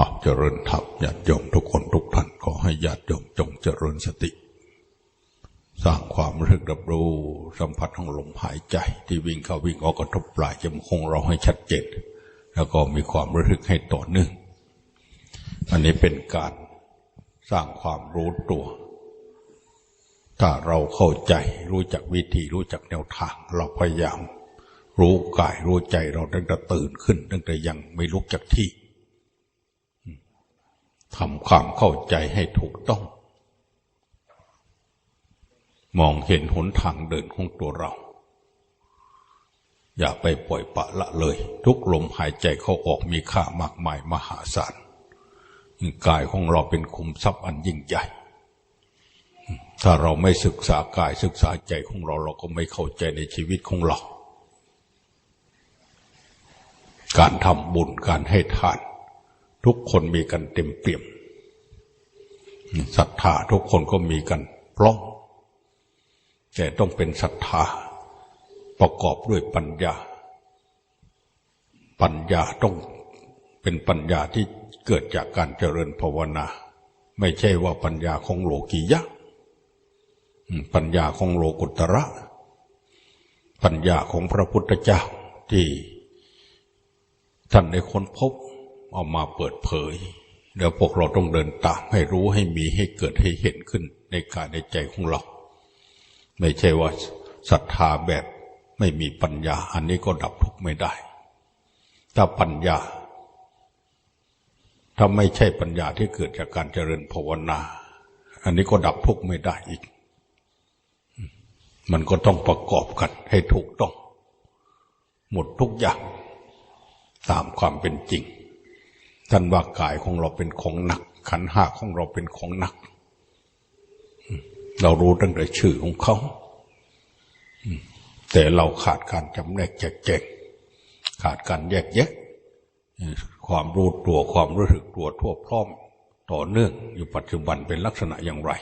อะเจริญธรรมญาติโยมทุกคนทุกท่านขอให้ญาติโยมจงเจริญสติ สร้างความรู้สึกรับรู้สัมผัสของลมหายใจ ที่วิ่งเข้าวิ่งออกกระทบปลายจมูกของเราให้ชัดเจน แล้วก็มีความรู้สึกให้ต่อเนื่องอันนี้เป็นการสร้างความรู้ตัว ถ้าเราเข้าใจรู้จักวิธีรู้จักแนวทาง เราพยายาม รู้กายรู้ใจเราตั้งแต่ตื่นขึ้นตั้งแต่ยังไม่ลุกจากที่ ทำความเข้าใจให้ถูกต้อง มองเห็นหนทางเดินของตัวเรา อย่าไปปล่อยปะละเลย ทุกลมหายใจเข้าออกมีค่ามากมายมหาศาลกายของเราเป็นคุมทรัพย์อันยิ่งใหญ่ ถ้าเราไม่ศึกษากายศึกษาใจของเราเราก็ไม่เข้าใจในชีวิตของเรา การทำบุญการให้ทาน ทุกคนมีกันเต็มเปี่ยมศรัทธาทุกคนก็มีกันพร้อมแต่ต้องเป็นศรัทธาประกอบด้วยปัญญา ปัญญาต้องเป็นปัญญาที่เกิดจากการเจริญภาวนา ไม่ใช่ว่าปัญญาของโลกียะ ปัญญาของโลกุตระ ปัญญาของพระพุทธเจ้าที่ท่านได้ค้นพบ เอามาเปิดเผยเดี๋ยวพวกเราต้องเดินตามให้รู้ให้มีให้เกิดให้เห็นขึ้นในกายในใจของเรา ไม่ใช่ว่าศรัทธาแบบไม่มีปัญญา อันนี้ก็ดับทุกข์ไม่ได้ ถ้าปัญญา ถ้าไม่ใช่ปัญญาที่เกิดจากการเจริญภาวนา อันนี้ก็ดับทุกข์ไม่ได้อีก มันก็ต้องประกอบกันให้ถูกต้อง หมดทุกอย่างตามความเป็นจริง ท่านว่ากายของเราเป็นของหนัก ขันห้าของเราเป็นของหนัก เรารู้ตั้งแต่ชื่อของเขา แต่เราขาดการจำแนกแจกแจงขาดการแยกแยะ ความรู้ตัวความรู้สึกตัวทั่วพร้อม ต่อเนื่องอยู่ปัจจุบันเป็นลักษณะอย่างไร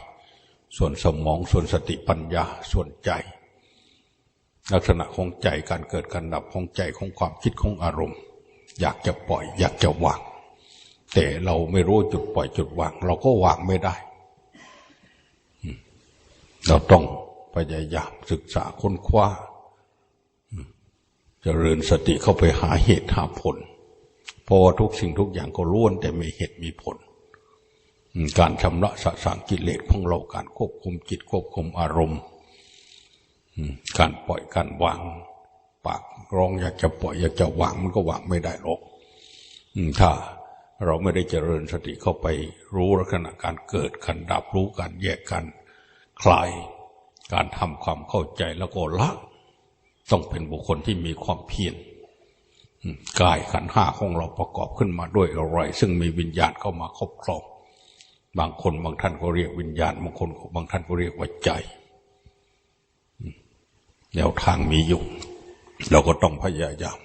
ส่วนสมองส่วนสติปัญญาส่วนใจ ลักษณะของใจการเกิดการดับของใจของความคิดของอารมณ์ อยากจะปล่อย อยากจะวาง แต่เราไม่รู้จุดปล่อยจุดวาง เราก็วางไม่ได้ เราต้องพยายามศึกษาค้นคว้าจเจริญสติเข้าไปหาเหตุหาผล เพราะทุกสิ่งทุกอย่างก็ล้วนแต่มีเหตุมีผล การชำระสะสางกิเลสของเราการควบคุมจิตควบคุมอารมณ์การปล่อยการวาง ปากร้องอยากจะปล่อยอยากจะวางมันก็วางไม่ได้หรอกถ้า เราไม่ได้เจริญสติเข้าไปรู้ลักษณะการเกิดการดับรู้การแยกกันคลายการทำความเข้าใจแล้วก็ละ ต้องเป็นบุคคลที่มีความเพียรกายขันห้าของเราประกอบขึ้นมาด้วยอะไร ซึ่งมีวิญญาณเข้ามาครอบครอง บางคนบางท่านก็เรียกวิญญาณ บางคนบางท่านก็เรียกว่าใจแนวทางมีอยู่ เราก็ต้องพยายาม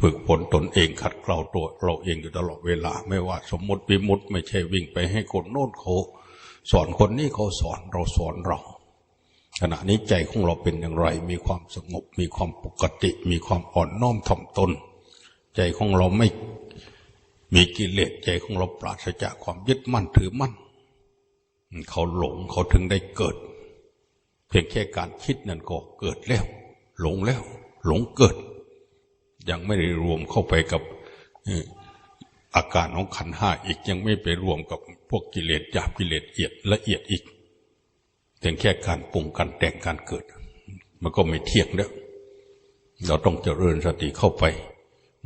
ฝึกฝนตนเองขัดเกลาตัวเราเองอยู่ตลอดเวลา ไม่ว่าสมมติวิมุตไม่ใช่วิ่งไปให้คนโน้นเขาสอนคนนี้เขาสอนเราสอนเรา ขณะนี้ใจของเราเป็นอย่างไร มีความสงบ มีความปกติ มีความอ่อนน้อมถ่อมตน ใจของเราไม่มีกิเลสใจของเราปราศจากความยึดมั่นถือมั่น เขาหลงเขาถึงได้เกิด เพียงแค่การคิดนั่นก็เกิดแล้ว หลงแล้ว หลงเกิด ยังไม่ได้รวมเข้าไปกับอาการของขันห้าอีกยังไม่ไปรวมกับพวกกิเลสหยาบกิเลสเอียดละเอียดอีกแต่แค่การปรุงการแต่งการเกิด มันก็ไม่เที่ยงแล้วเราต้องเจริญสติเข้าไป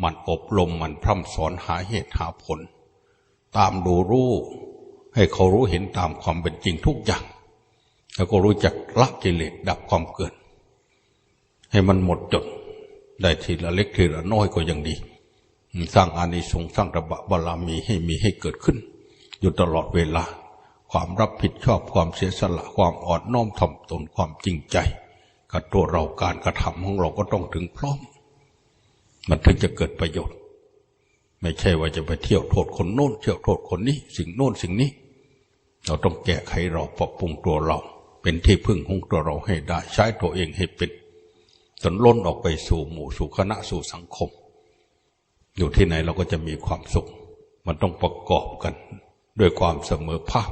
มันอบรมมันพร่ำสอนหาเหตุหาผล ตามดูรู้ให้เขารู้เห็นตามความเป็นจริงทุกอย่าง แล้วก็รู้จักละกิเลสดับความเกิด ให้มันหมดจด ได้ทีละเล็กทีละน้อยก็ยังดี สร้างอานิสงส์สร้างระบะบาลามีให้มีให้เกิดขึ้น อยู่ตลอดเวลา ความรับผิดชอบความเสียสละความอ่อนน้อมถ่อมตนความจริงใจกับตัวเราการกระทำของเราก็ต้องถึงพร้อม มันถึงจะเกิดประโยชน์ ไม่ใช่ว่าจะไปเที่ยวโทษคนโน้นเที่ยวโทษคนนี้ สิ่งโน้นสิ่งนี้ เราต้องแก้ไขเราปรับปรุงตัวเรา เป็นที่พึ่งของตัวเราให้ได้ใช้ตัวเองให้เป็น จนล้นออกไปสู่หมู่สู่คณะสู่สังคม อยู่ที่ไหนเราก็จะมีความสุข มันต้องประกอบกัน ด้วยความเสมอภาค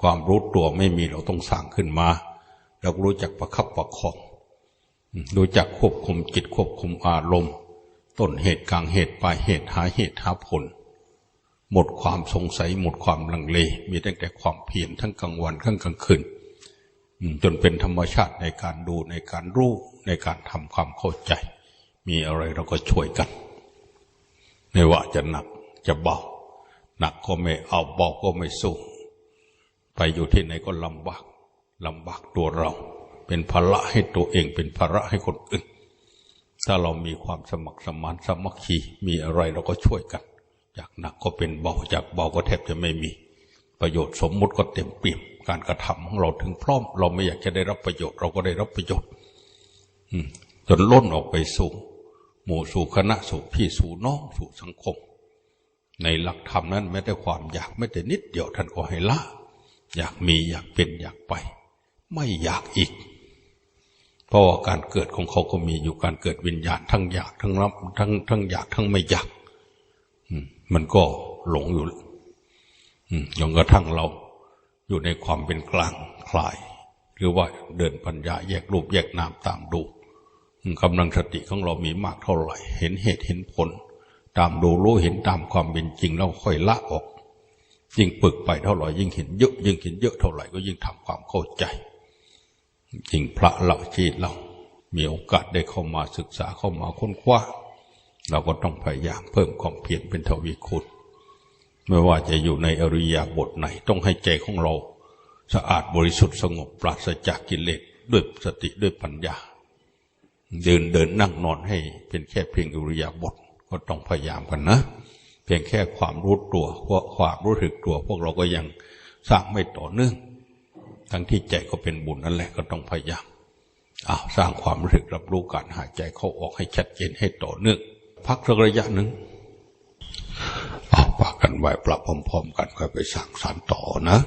ความรู้ตัวไม่มีเราต้องสร้างขึ้นมา เรารู้จักประคับประคองรู้จักควบคุมจิตควบคุมอารมณ์ ต้นเหตุกลางเหตุปลายเหตุหาเหตุหาผล หมดความสงสัยหมดความลังเล มีตั้งแต่ความเพียรทั้งกลางวันทั้งกลางคืน จนเป็นธรรมชาติในการดูในการรู้ในการทำความเข้าใจ มีอะไรเราก็ช่วยกัน ไม่ว่าจะหนักจะเบาหนักก็ไม่เอาเบาก็ไม่สู้ ไปอยู่ที่ไหนก็ลำบากลำบากตัวเรา เป็นภาระให้ตัวเองเป็นภาระให้คนอื่น ถ้าเรามีความสมัครสมานสมัคคีมีอะไรเราก็ช่วยกัน จากหนักก็เป็นเบาจากเบาก็แทบจะไม่มี ประโยชน์สมมุติก็เต็มเปี่ยมการกระทำของเราถึงพร้อม เราไม่อยากจะได้รับประโยชน์เราก็ได้รับประโยชน์อืจนล้นออกไปสู่ หมู่สู่คณะสู่พี่สู่น้องสู่สังคม ในหลักธรรมนั้นแม้แต่ความอยากไม่แต่นิดเดียวท่านก็ให้ละ อยากมีอยากเป็นอยากไป ไม่อยากอีก เพราะว่าการเกิดของเขาก็มีอยู่การเกิดวิญญาณทั้งอยากทั้งรับทั้งทั้งอยากทั้งไม่อยากมันก็หลงอยู่ จนกระทั่งเราอยู่ในความเป็นกลางคลาย หรือว่าเดินปัญญาแยกรูปแยกนามตามดูกำลังสติของเรามีมากเท่าไหร่ เห็นเหตุเห็นผล ตามดูรู้เห็นตามความเป็นจริงแล้วค่อยละออก ยิ่งปึกไปเท่าไหร่ยิ่งเห็นเยอะ ยิ่งเห็นเยอะเท่าไหร่ก็ยิ่งทำความเข้าใจยิ่งพระเราชีตเรา มีโอกาสได้เข้ามาศึกษาเข้ามาค้นคว้า เราก็ต้องพยายามเพิ่มความเพียรเป็นทวีคูณ ไม่ว่าจะอยู่ในอริยบทไหน ต้องให้ใจของเรา สะอาดบริสุทธิ์สงบปราศจากกิเลสด้วยสติด้วยปัญญา เดินเดินนั่งนอนให้เป็นแค่เพียงอริยบทก็ต้องพยายามกันนะ เพียงแค่ความรู้ตัวเพราะความรู้สึกตัว พวกเราก็ยังสร้างไม่ต่อเนื่อง ทั้งที่ใจก็เป็นบุญนั่นแหละก็ต้องพยายามอ้าวสร้างความรู้สึกรับรู้การหายใจเข้าออกให้ชัดเจนให้ต่อเนื่องพักสักระยะหนึ่ง ฝาวปากกันไว้ปรับพร้อมๆ กันค่อยไปสั่งสารต่อนะ